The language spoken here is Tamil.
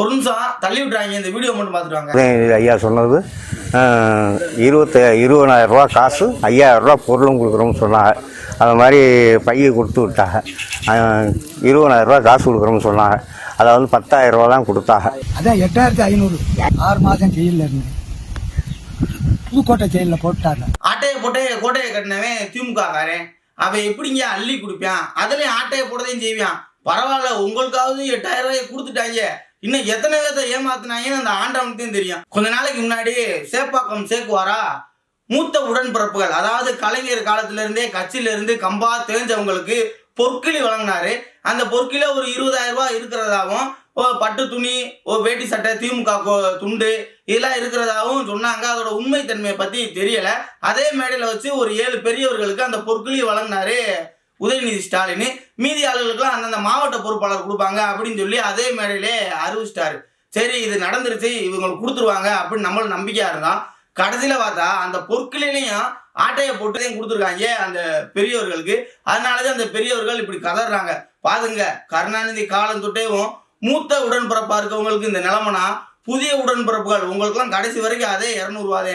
ஒரு நிமிஷம் தள்ளி விட்டுறாங்க இந்த வீடியோ மட்டும் பார்த்துட்டு ஐயா சொன்னது இருபத்தி இருபதாயிரம் ரூபா காசு ஐயாயிரம் ரூபா பொருளும் கொடுக்குறோம்னு சொன்னாங்க. அது மாதிரி பையை கொடுத்து விட்டாங்க. இருபதாயிரம் ரூபா காசு கொடுக்குறோம்னு சொன்னாங்க. அதை வந்து பத்தாயிரம் ரூபா தான் கொடுத்தாங்க. அதான் எட்டாயிரத்தி ஐநூறு. ஆறு மாதம் ஜெயிலில் இருந்து. புதுக்கோட்டை ஜெயிலில் போட்டாங்க. ஆட்டையை போட்டு கோட்டையை கட்டினவன் திமுக காரன். அவன் எப்படிங்க அள்ளி குடிப்பான்? அதுலயும் ஆட்டையை போட்டதையும் செய்வான். பரவாயில்ல உங்களுக்காவது எட்டாயிரம் ரூபாய் கொடுத்துட்டாங்க. இன்னும் எத்தனை பேர்த்த ஏமாத்தினாங்கன்னு அந்த ஆண்டவனுக்கும் தெரியும். கொஞ்ச நாளைக்கு முன்னாடி சேப்பாக்கம் சேக்குவாரா மூத்த உடன்பிறப்புகள் அதாவது கலைஞர் காலத்திலிருந்தே கட்சியிலிருந்து கம்பா தெரிஞ்சவங்களுக்கு பொற்கிளி வழங்கினாரு. அந்த பொற்கில ஒரு இருபதாயிரம் ரூபாய் இருக்கிறதாகவும் ஓ பட்டு துணி ஓ வேட்டி சட்டை திமுக கோ- துண்டு இதெல்லாம் இருக்கிறதாகவும் சொன்னாங்க. அதோட உண்மைத்தன்மையை பத்தி தெரியல. அதே மேடையில் வச்சு ஒரு ஏழு பெரியவர்களுக்கு அந்த பொற்கிளி வழங்கினாரு. உதயநிதி ஸ்டாலின் மீதி ஆளுகளுக்கெல்லாம் அந்தந்த மாவட்ட பொறுப்பாளர் கொடுப்பாங்க அப்படின்னு சொல்லி அதே மேடையிலே அறிவிச்சிட்டாரு. சரி இது நடந்துருச்சு இவங்களுக்கு கொடுத்துருவாங்க அப்படின்னு நம்மளும் நம்பிக்கையா இருந்தான் கடைசியில பார்த்தா அந்த பொற்கிளையும் ஆட்டையை போட்டுதையும் கொடுத்துருக்காங்க அந்த பெரியவர்களுக்கு அதனாலதான் அந்த பெரியவர்கள் இப்படி கதறாங்க. பாருங்க கருணாநிதி காலம் தொட்டேவும் மூத்த உடன்பிறப்பா இருக்கவங்களுக்கு இந்த நிலமனா புதிய உடன்பிறப்புகள். உங்களுக்குலாம் கடைசி வரைக்கும் அதே இரநூறுவாதே